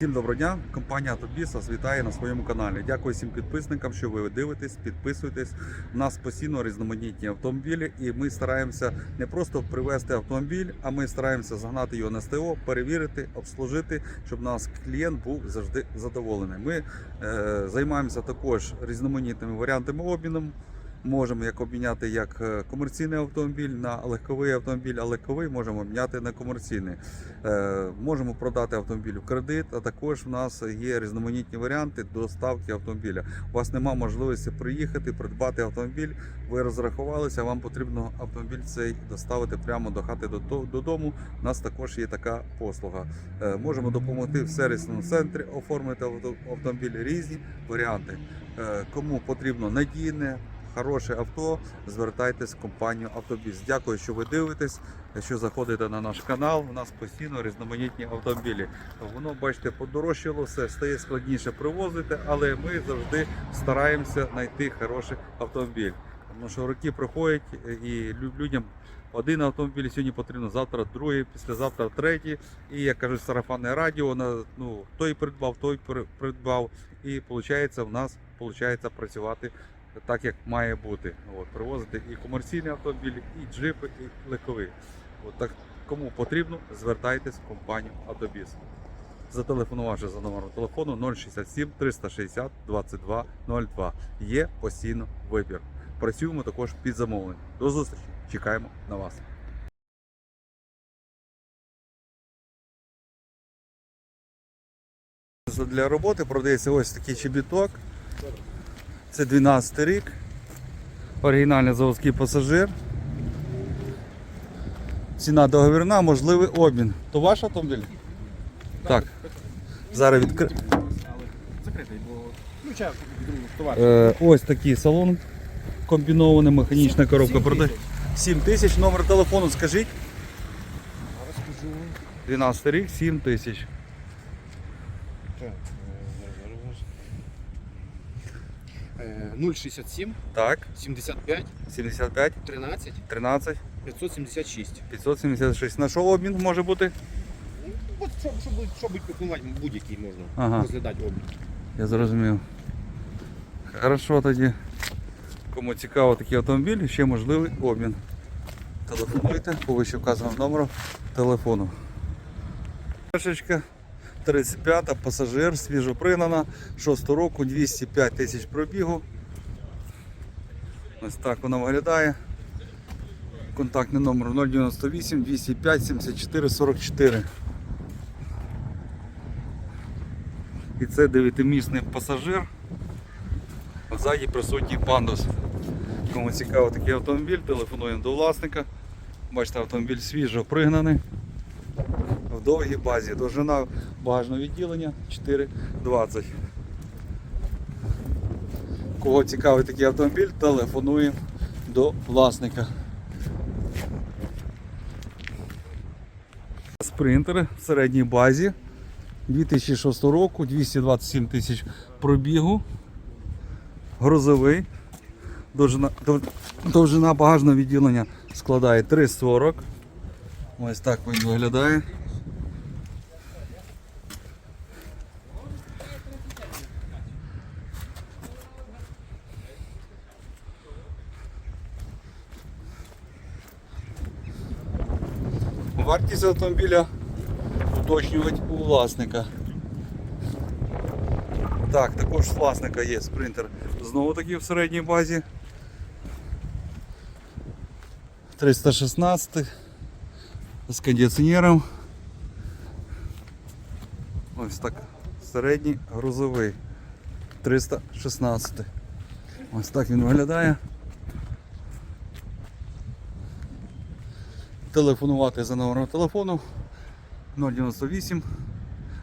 Всім доброго дня! Компанія Автобіс вас вітає на своєму каналі. Дякую всім підписникам, що ви дивитесь, підписуєтесь. У нас постійно різноманітні автомобілі, і ми стараємося не просто привезти автомобіль, а ми стараємося загнати його на СТО, перевірити, обслужити, щоб наш клієнт був завжди задоволений. Ми е, займаємося також різноманітними варіантами обміну. Можемо як обміняти як е, комерційний автомобіль на легковий автомобіль, а легковий можемо обміняти на комерційний. Е, Можемо продати автомобіль в кредит, а також в нас є різноманітні варіанти доставки автомобіля. У вас немає можливості приїхати, придбати автомобіль. Ви розрахувалися, вам потрібно автомобіль цей доставити прямо до хати до- додому. У нас також є така послуга. Е, Можемо допомогти в сервісному центрі оформити авто- автомобіль різні варіанти. Кому потрібно надійне. Хороше авто, звертайтесь в компанію Автобіс. Дякую, що ви дивитесь. Якщо заходите на наш канал, у нас постійно різноманітні автомобілі. Воно, бачите, подорожчало все, стає складніше привозити, але ми завжди стараємося знайти хороший автомобіль. Тому що роки проходять і лю- людям один автомобіль сьогодні потрібно, завтра другий, післязавтра третій. І як кажуть, сарафанне радіо, на, ну, той придбав, той при- придбав. І виходить, в нас виходить працювати так, як має бути. От, привозити і комерційні автомобілі, і джипи, і легкові. От так кому потрібно, звертайтесь в компанію Автобіс. Зателефонувавши за номером телефону 067 360 22 02. Є постійно вибір. Працюємо також під замовлення. До зустрічі. Чекаємо на вас. Для роботи продається ось такий чобіток. Це 12 рік. Оригінальний заводський пасажир. Ціна договірна, можливий обмін. То ваш автомобіль? Так. Зараз відкри... Закритий, бо ну товар. Е, ось такий салон комбінований, механічна коробка продає. 7 тисяч, номер телефону скажіть. Зараз скажу. 12 рік, 7 тисяч. Так, е, зараз, зараз. Е, 067 Так, 75 75, 13 13, 576. 576. На що обмін може бути? Ну, От щоб, щоб, щоб підкувати будь-який можна Ага. розглядати обмін. Я зрозумів. Хорошо тоді. Кому цікаво такий автомобіль, ще можливий обмін. Телефонуйте по вище вказаному номеру телефону. Пешечка 35 пасажир, свіжопригнана, 6 року, 205 тисяч пробігу. Ось так вона виглядає. Контактний номер 098 205 74 44. І це дев'ятимісний пасажир. Ззаді присутній пандус. Кому цікаво такий автомобіль, телефонуємо до власника. Бачите, автомобіль свіжо пригнаний. В довгій базі. Довжина багажного відділення 4,20. Кого цікавий такий автомобіль, телефонуємо до власника. Спринтер в середній базі. 2006 року, 227 тисяч пробігу. Грузовий. Довжина, довжина багажного відділення складає 3,40. Ось так він виглядає. Вартість автомобіля уточнювати у власника. Так, також у власника є спринтер. Знову таки в середній базі. 316 з кондиціонером. Ось так. Середній грузовий. 316. Ось так він виглядає. Телефонувати за номером телефону 098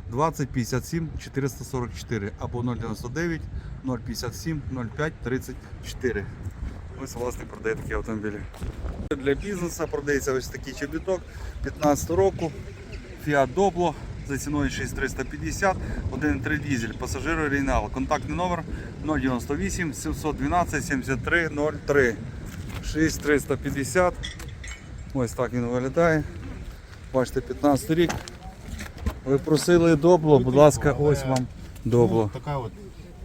20 57 444 або 099 057 05 34. Ось власне продає такі автомобілі. Для бізнесу продається ось такий чобіток 15 року. Fiat Doblo за ціною 6350, 1.3 дізель, пасажир оригінал. Контактний номер 098 712 73 03 6350. Ось так він виглядає. Бачите, 15 рік. Ви просили добло, будь ласка, ось вам добло. Ну, така от.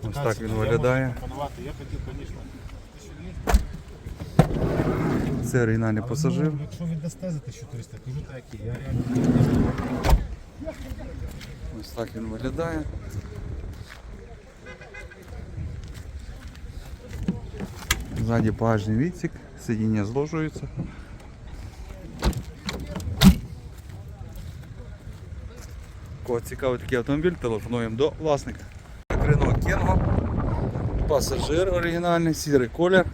Ось так він виглядає. Я хотів, звісно. Це оригінальний пасажир. ну, Якщо віддасте за 1400, кажу так, я реально. Ось так він виглядає. Ззаді багажний відсік, сидіння зложується. Кого цікавий такий автомобіль, телефонуємо до власника. Renault Kengo, пасажир оригінальний, сірий колір.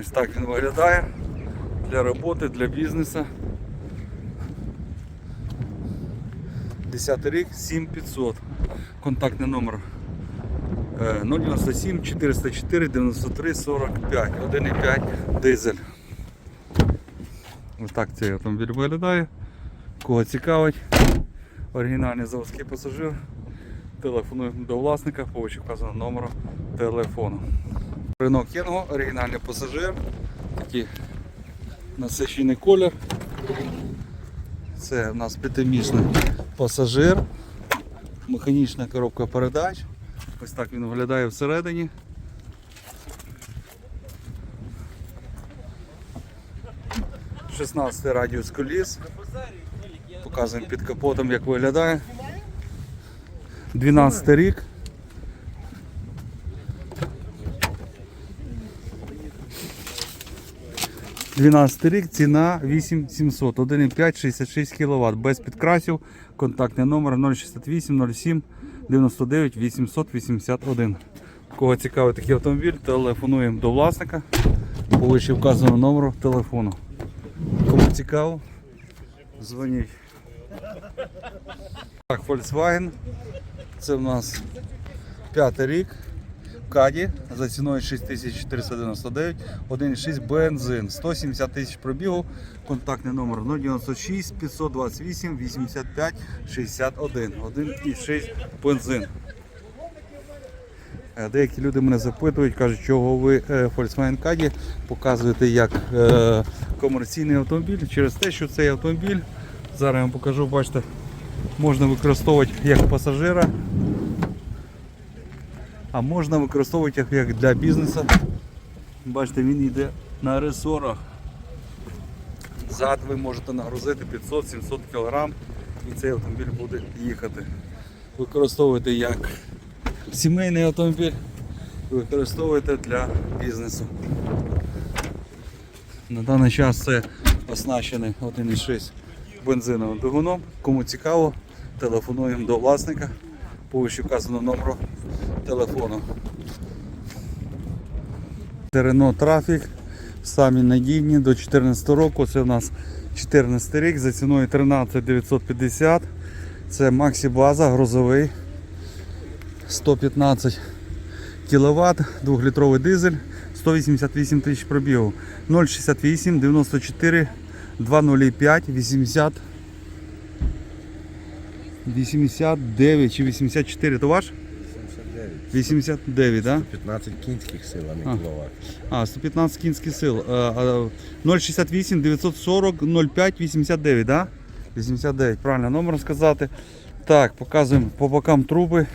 Ось так він виглядає для роботи, для бізнесу. 10 рік 7500. Контактний номер е, 097 404 93 45 1,5 дизель. Ось так цей автомобіль виглядає. Кого цікавить, оригінальний заводський пасажир. Телефонуємо до власника по вище вказаному номеру телефону. Renault Kengo, оригінальний пасажир. Такий насичений колір. Це в нас п'ятимісний пасажир, механічна коробка передач. Ось так він виглядає всередині. Шістнадцятий радіус коліс. Показуємо під капотом, як виглядає. 12 рік. Дванадцятий рік, ціна 8700, 1,5, 66 кВт, без підкрасів, контактний номер 068 07 99 881. Кого цікавий такий автомобіль, телефонуємо до власника по вище вказаному номеру телефону. Кому цікаво, дзвоніть. Так, Volkswagen. Це в нас п'ятий рік. Каді за ціною 6499, 1,6 бензин, 170 тисяч пробігу, контактний номер 096 528 85 61, 1,6 бензин. Е, Деякі люди мене запитують, кажуть, чого ви е, Volkswagen Caddy показуєте як е, комерційний автомобіль через те, що цей автомобіль, зараз я вам покажу, бачите, можна використовувати як пасажира, а можна використовувати як- для бізнесу. Бачите, він йде на ресорах. Зад ви можете нагрузити 500-700 кг і цей автомобіль буде їхати. Використовуйте як сімейний автомобіль, використовуєте для бізнесу. На даний час це оснащений 1,6 бензиновим двигуном. Кому цікаво, телефонуємо до власника по вище вказаному номеру телефону. Renault Traffic, самі надійні до 2014 року. Це у нас 14 рік за ціною 13 950. Це Maxi База, грузовий 115 кВт, 2-літровий дизель, 188 тисяч пробігу, 068 94 205 80 89 чи 84, то ваш? 89, так? 15 кінських сил, а не кіловат. А, 115 кінських сил. Е, 068 940 05 89, да? 89, правильно номер сказати. Так, показуємо по бокам труби.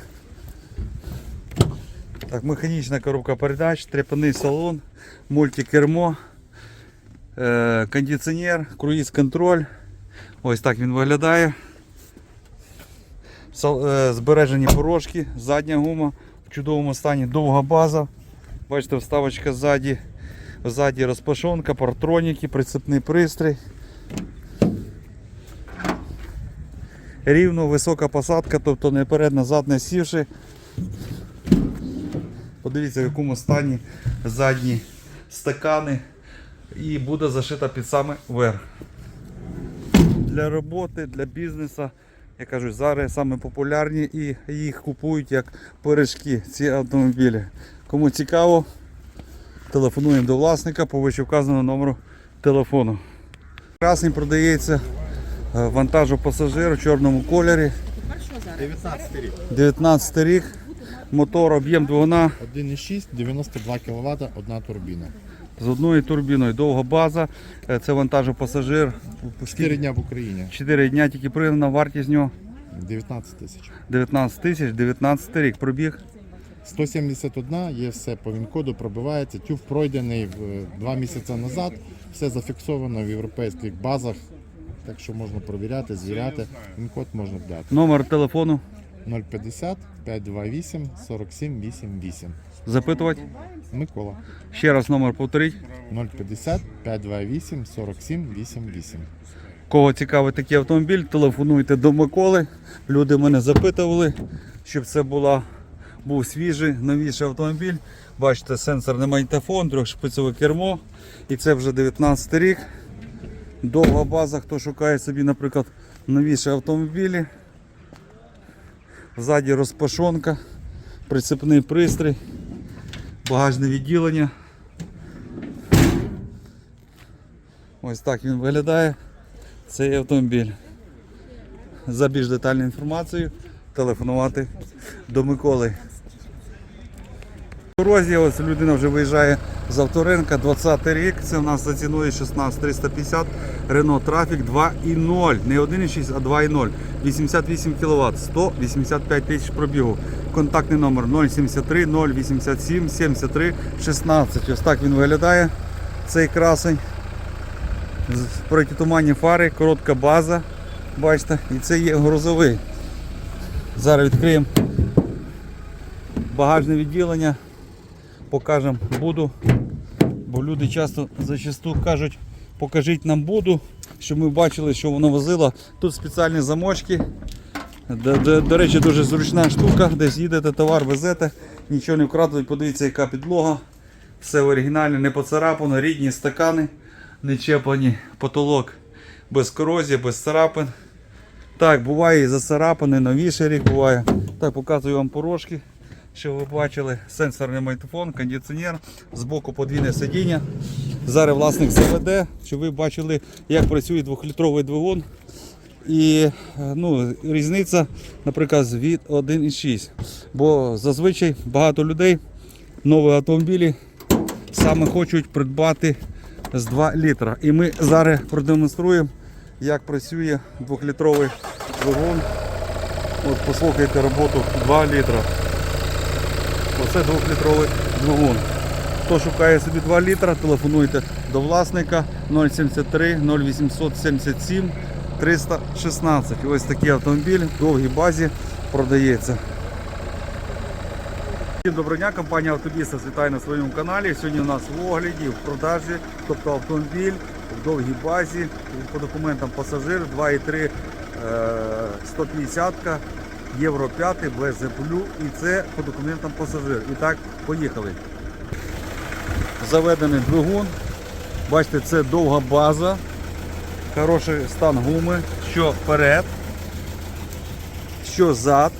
Так, механічна коробка передач, трепаний салон, мультикермо, кондиціонер, круїз контроль. Ось так він виглядає. Е, Збережені порожки, задня гума в чудовому стані, довга база. Бачите, вставочка ззаді, ззаді розпашонка, партроніки, прицепний пристрій. Рівно висока посадка, тобто не перед, назад не сівши. Подивіться, в якому стані задні стакани і буде зашита під саме верх. Для роботи, для бізнесу, я кажу, зараз саме популярні і їх купують як пиріжки, ці автомобілі. Кому цікаво, телефонуємо до власника по вище вказаному номеру телефону. Красний продається е, вантажу пасажир у чорному кольорі. 19 рік. 19 рік. Мотор, об'єм двигуна 1,6, 92 кВт, одна турбіна. З одною турбіною. Довга база. Е, Це вантажопасажир. 4 дня в Україні. 4 дня тільки пригнана, вартість нього 19 тисяч. 19 тисяч, 19 рік. Пробіг 171, є все по ВІН-коду, пробивається. Тюф пройдений в- два місяці назад. Все зафіксовано в європейських базах. Так що можна провіряти, звіряти. ВІН-код можна дати. номер телефону. 050 528 47 88. Запитувати. Микола. Ще раз номер повторіть. 050 528 47 88. Кого цікавить такий автомобіль, телефонуйте до Миколи. Люди мене запитували, щоб це була, був свіжий, новіший автомобіль. Бачите, сенсорний магнітофон, трьохшпицеве кермо. І це вже 19 рік. Довга база, хто шукає собі, наприклад, новіші автомобілі. Ззаді розпашонка, прицепний пристрій, багажне відділення. Ось так він виглядає. Цей автомобіль. За більш детальною інформацією телефонувати до Миколи. В дорозі ось людина вже виїжджає з авторинка, 20 рік, це в нас за ціною 16350, Renault Traffic 2.0, не 1.6, а 2.0, 88 кВт, 185 тисяч пробігу. Контактний номер 073 087 73 16. Ось так він виглядає, цей красень протитуманні фари, коротка база. Бачите, і це є грузовий. Зараз відкриємо багажне відділення, покажемо буду. Бо люди часто зачасту кажуть, покажіть нам буду, щоб ми бачили, що воно возило. Тут спеціальні замочки. До, до, до речі, дуже зручна штука, десь їдете, товар везете, нічого не вкрадуть, подивіться, яка підлога. Все в оригіналі, не поцарапано, рідні стакани, не чеплені, потолок без корозії, без царапин. Так, буває і зацарапаний, новіший рік буває. Так, показую вам порожки, що ви бачили. Сенсорний магнітофон, кондиціонер, збоку подвійне сидіння. Зараз власник заведе, щоб ви бачили, як працює двохлітровий двигун. І е, ну, різниця, наприклад, від 1,6. Бо зазвичай багато людей нові автомобілі саме хочуть придбати з 2 літра. І ми зараз продемонструємо, як працює 2-літровий двигун. От послухайте роботу 2 літра. Оце 2-літровий двигун. Хто шукає собі 2 літра, телефонуйте до власника 073 0877 316. Ось такий автомобіль в довгій базі продається. Всім доброго дня, компанія Автобіса вітає на своєму каналі. Сьогодні у нас в огляді, в продажі, тобто автомобіль в довгій базі, по документам пасажир 2,3 е, 150 Євро 5 без плю і це по документам пасажир. І так, поїхали. Заведений двигун. Бачите, це довга база, хороший стан гуми, що вперед, що зад.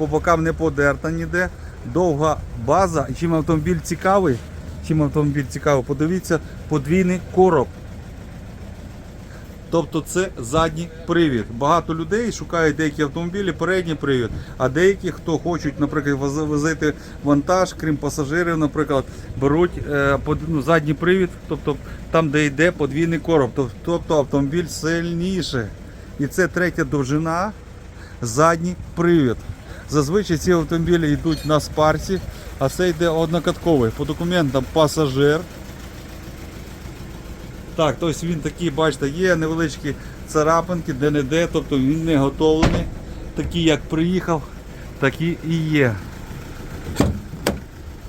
по бокам не подерта ніде. Довга база. Чим автомобіль цікавий, чим автомобіль цікавий, подивіться, подвійний короб. Тобто це задній привід. Багато людей шукають деякі автомобілі, передній привід, а деякі, хто хочуть, наприклад, воз- возити вантаж, крім пасажирів, наприклад, беруть е, ну, задній привід, тобто там, де йде подвійний короб. Тобто автомобіль сильніше. І це третя довжина, задній привід. Зазвичай ці автомобілі йдуть на спарсі, а це йде однокатковий. По документам пасажир. Так, тобто він такий, бачите, є невеличкі царапинки, де-не-де, тобто він не готовлений. Такий, як приїхав, такі і є.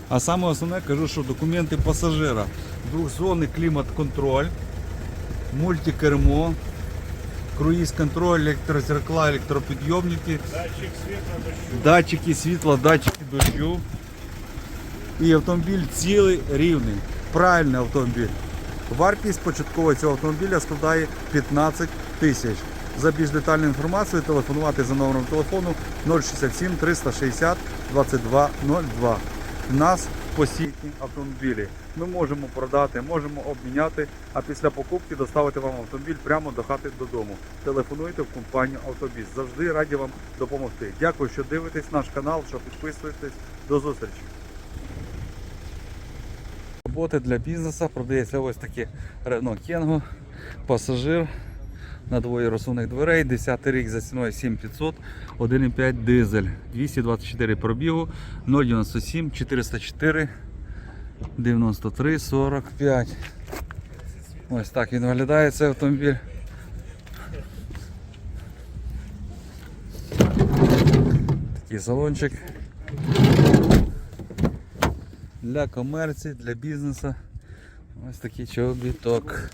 А саме основне кажу, що документи пасажира. Двохзонний клімат-контроль, мультикермо, круїз-контроль, електрозеркла, електропідйомники, датчики світла, датчики дощу. І автомобіль цілий рівний. Правильний автомобіль. Вартість початкова цього автомобіля складає 15 тисяч. За більш детальну інформацію телефонувати за номером телефону 067 360 2202. У нас постійні автомобілі. Ми можемо продати, можемо обміняти, а після покупки доставити вам автомобіль прямо до хати додому. Телефонуйте в компанію Автобіс. Завжди раді вам допомогти. Дякую, що дивитесь наш канал, що підписуєтесь. До зустрічі! Роботи для бізнесу продається ось таке Renault Kengo, пасажир на двоє розсувних дверей, 10 рік за ціною 7500, 1,5 дизель, 224 пробігу, 097 404 93 45. Ось так він виглядає цей автомобіль. Такий салончик для комерції, для бізнесу. Ось такий чобіток.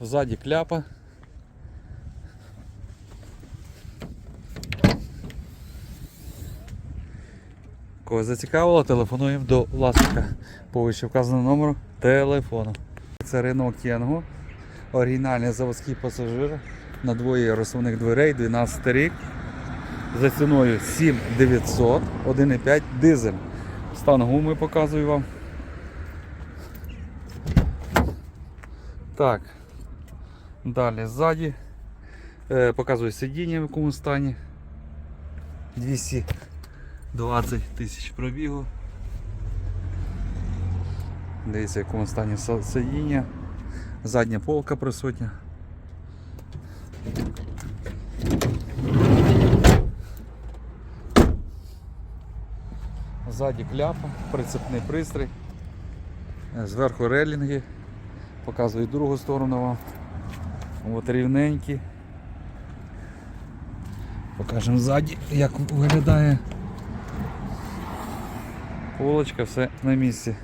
Ззаді кляпа. Кого зацікавило, телефонуємо до власника по вище номеру телефону. Це Renault Kengo, оригінальний заводський пасажир на двоє розсувних дверей, 12 рік. За ціною 7900, 1,5 дизель. Стан гуми показую вам. Так. Далі ззаді. Е, показую сидіння в якому стані. 220 тисяч пробігу. Дивіться, в якому стані сидіння. Задня полка присутня. Ззаді кляпа, прицепний пристрій. Е, Зверху релінги. Показую другу сторону вам. От рівненькі. Покажемо ззаді, як виглядає. Полочка, все на місці.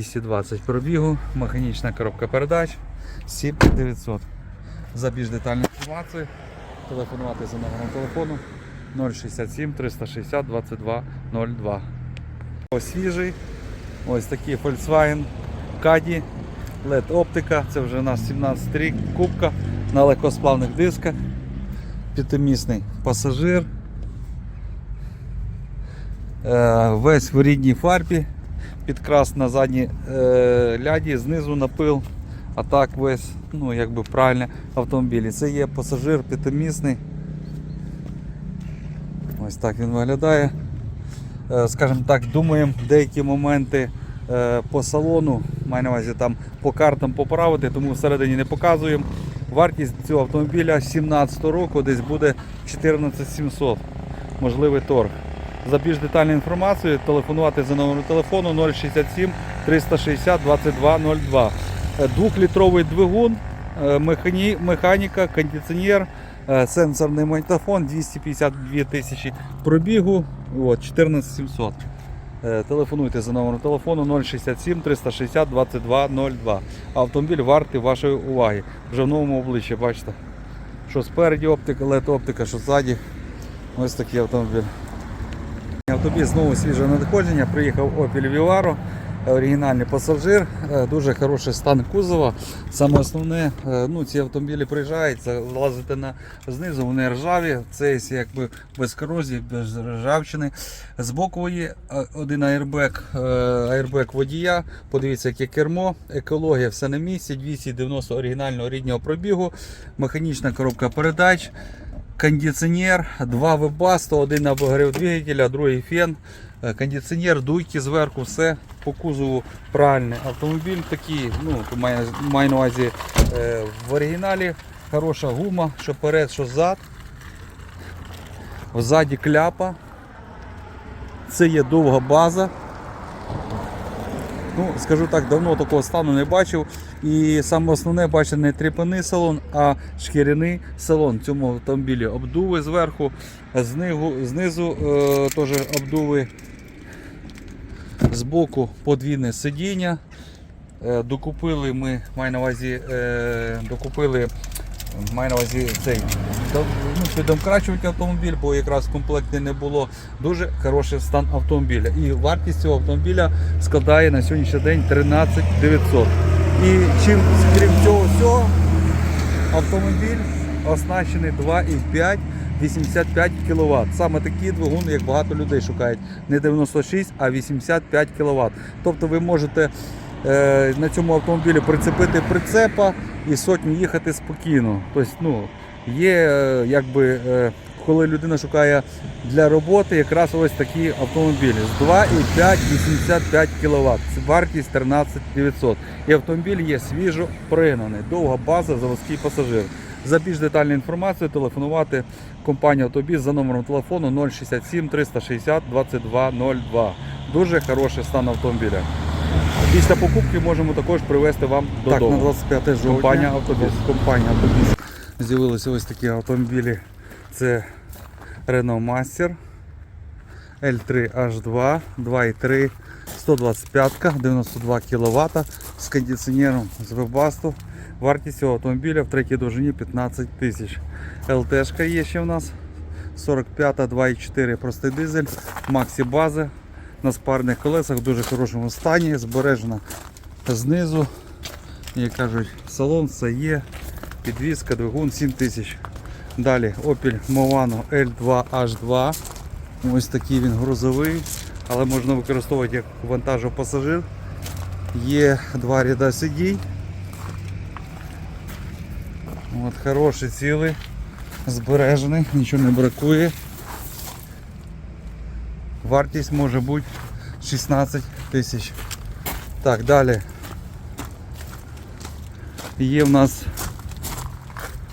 «220 пробігу, механічна коробка передач 7900. За більш детальну інформацію телефонувати за номером телефону 067 360 22 02. Ось свіжий. Ось такий Volkswagen Caddy, LED оптика, це вже у нас 17 рік, кубка на легкосплавних дисках, п'ятимісний пасажир. Е, Весь в рідній фарбі, підкрас на задній е, ляді, знизу напил, а так весь, ну якби правильно автомобілі. Це є пасажир п'ятимісний. Ось так він виглядає. Е, Скажімо так, думаємо деякі моменти е, по салону, маю на увазі там по картам поправити, тому всередині не показуємо. Вартість цього автомобіля 17 року десь буде 14700. Можливий торг. За більш детальну інформацію телефонувати за номером телефону 067 360 2202. Е, Двохлітровий двигун, е, механі, механіка, кондиціонер, е, сенсорний магнітофон, 252 тисячі пробігу, от, 14700. Е, Телефонуйте за номером телефону 067 360 2202. Автомобіль вартий вашої уваги. Вже в новому обличчі, бачите. Що спереді оптика, LED оптика, що ззаді. Ось такий автомобіль. Автомобіль знову свіже надходження. Приїхав Opel Vivaro, оригінальний пасажир, е, дуже хороший стан кузова. Саме основне, е, ну, ці автомобілі приїжджають, залазити на знизу, вони ржаві, це якби без корозії, без ржавчини. Збоку є е, один аербек, аербек водія. Подивіться, яке кермо, екологія, все на місці, 290 оригінального ріднього пробігу, механічна коробка передач кондиціонер, два вебаста, один обогрів двигателя, другий фен, е, кондиціонер, дуйки зверху, все по кузову правильний. Автомобіль такий, ну, маю, маю на увазі е, в оригіналі хороша гума, що перед, що зад. Ззаді кляпа. Це є довга база. Ну, скажу так, давно такого стану не бачив. І саме основне, бачите, не тріпаний салон, а шкіряний салон. Цьому автомобілі обдуви зверху, знизу, знизу е, теж обдуви. Збоку подвійне сидіння. Е, докупили ми, маю на увазі, е, докупили, маю на увазі цей ну, піддомкрачувати автомобіль, бо якраз в комплекті не було. Дуже хороший стан автомобіля. І вартість цього автомобіля складає на сьогоднішній день 13 900. І чим крім цього всього, автомобіль оснащений 2,5 85 кВт. Саме такі двигуни, як багато людей шукають. Не 96, а 85 кВт. Тобто ви можете е, на цьому автомобілі прицепити прицепа і сотню їхати спокійно. Тобто, ну, є е, якби. е, Коли людина шукає для роботи якраз ось такі автомобілі з 2,5 85 кВт. Вартість 13 900. І автомобіль є свіжо пригнаний. Довга база, заводський пасажир. За більш детальну інформацію телефонувати компанію Автобіс за номером телефону 067 360 2202. Дуже хороший стан автомобіля. Після покупки можемо також привезти вам додому. Так, на 25 жовтня компанія Автобіс. Компанія Автобіс. З'явилися ось такі автомобілі. Це Renault Master L3H2 2.3 125 92 кВт з кондиціонером з вебасту. Вартість цього автомобіля в третій довжині 15 тисяч. ЛТшка є ще в нас 45 2.4 простий дизель, Максі бази на спарних колесах в дуже хорошому стані, збережена знизу. Як кажуть, салон все є, підвізка, двигун 7 тисяч. Далі Opel Movano L2H2. Ось такий він грузовий, але можна використовувати як вантажопасажир. Є два ряда сидінь. От, хороший цілий, збережений, нічого не бракує. Вартість може бути 16 тисяч. Так, далі. Є в нас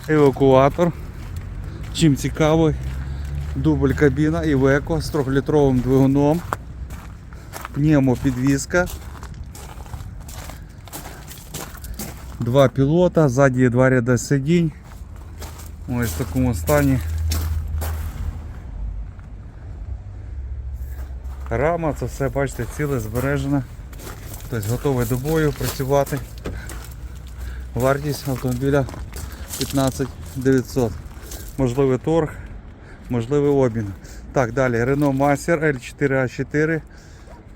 евакуатор. Чим цікавий, дубль кабіна Iveco з 3-літровим двигуном, пневмопідвізка, два пілота, ззаді два ряда сидінь. Ось в такому стані. Рама, це все, бачите, ціле збережене. Тобто готовий до бою працювати. Вартість автомобіля 15 900. Можливий торг, можливий обмін. Так, далі Renault Master L4A4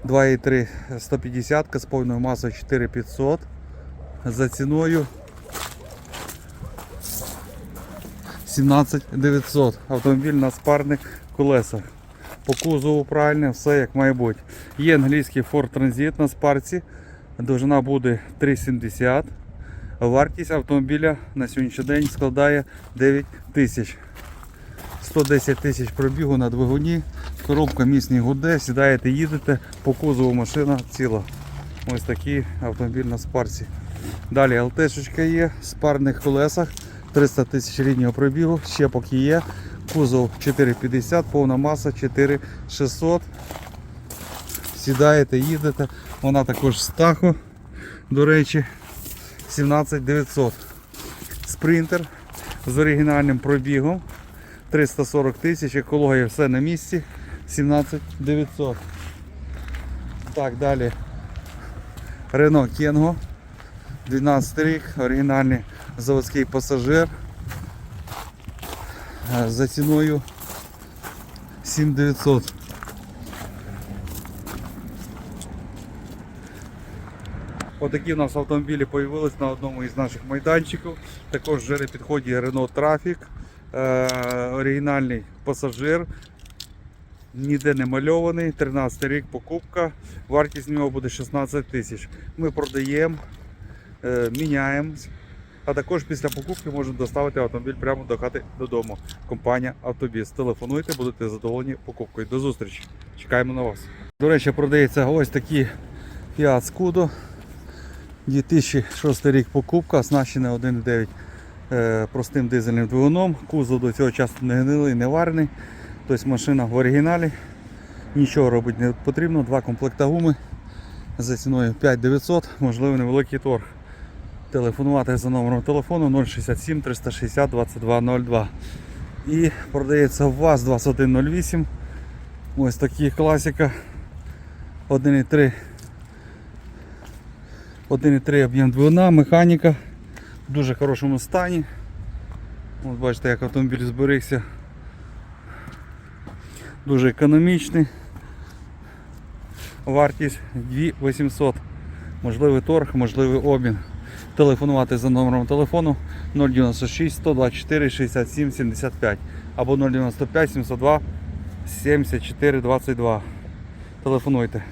2.3 150 з повною масою 4500 за ціною 17 900. Автомобіль на спарних колесах. По кузову правильно, все як має бути. Є англійський Ford Transit на спарці. Довжина буде 3,70. Вартість автомобіля на сьогоднішній день складає 9 тисяч. 110 тисяч пробігу на двигуні, коробка місний гуде, сідаєте, їдете, по кузову машина ціла. Ось такий автомобіль на спарці. Далі ЛТшечка є з парних колесах, 300 тисяч ріднього пробігу, щепок є, кузов 450, повна маса 4600. Сідаєте, їдете, вона також з тахо, до речі. 17900. Спринтер з оригінальним пробігом 340 тисяч, екологія все на місці. 17900. Так, далі. Renault Kengo. 12 рік, оригінальний заводський пасажир. Е, За ціною 7900. Отакі у нас автомобілі з'явились на одному із наших майданчиків. Також вже на підході Renault Trafic, е, оригінальний пасажир, ніде не мальований, 13 рік покупка, вартість нього буде 16 тисяч. Ми продаємо, е, міняємо, а також після покупки можемо доставити автомобіль прямо до хати додому. Компанія Автобіс. Телефонуйте, будете задоволені покупкою. До зустрічі. Чекаємо на вас. До речі, продається ось такі Fiat Scudo. 2006 рік покупка, оснащена 1.9 е, простим дизельним двигуном. Кузов до цього часу не гнилий, не варений. Тобто машина в оригіналі. Нічого робити не потрібно. Два комплекта гуми за ціною 5900, можливо невеликий торг. Телефонувати за номером телефону 067 360 2202. І продається ВАЗ 2108. Ось такі класика. 1.3 1,3 об'єм двигуна, механіка в дуже хорошому стані. От бачите, як автомобіль зберігся. Дуже економічний. Вартість 2800. Можливий торг, можливий обмін. Телефонувати за номером телефону 096 124 67 75 або 095 702 74 22. Телефонуйте.